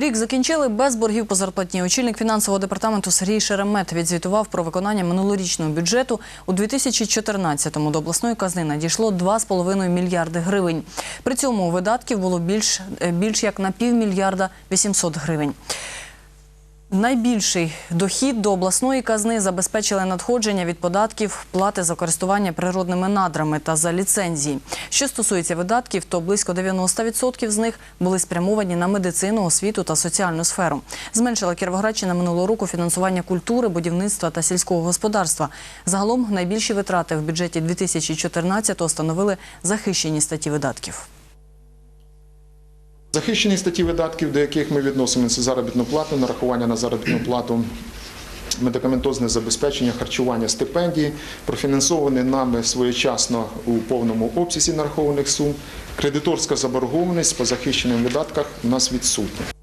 Рік закінчили без боргів по зарплатні. Очільник фінансового департаменту Сергій Шеремет відзвітував про виконання минулорічного бюджету. У 2014-му до обласної казни надійшло 2,5 мільярди гривень. При цьому видатків було більш, е, більш як на півмільярда 800 гривень. Найбільший дохід до обласної казни забезпечили надходження від податків, плати за користування природними надрами та за ліцензії. Що стосується видатків, то близько 90% з них були спрямовані на медицину, освіту та соціальну сферу. Зменшила Кіровоградщина минулого року фінансування культури, будівництва та сільського господарства. Загалом найбільші витрати в бюджеті 2014-го становили захищені статті видатків. Захищені статті видатків, до яких ми відносимо це заробітну плату, нарахування на заробітну плату, медикаментозне забезпечення, харчування, стипендії, профінансовані нами своєчасно у повному обсязі нарахованих сум. Кредиторська заборгованість по захищеним видатках у нас відсутня.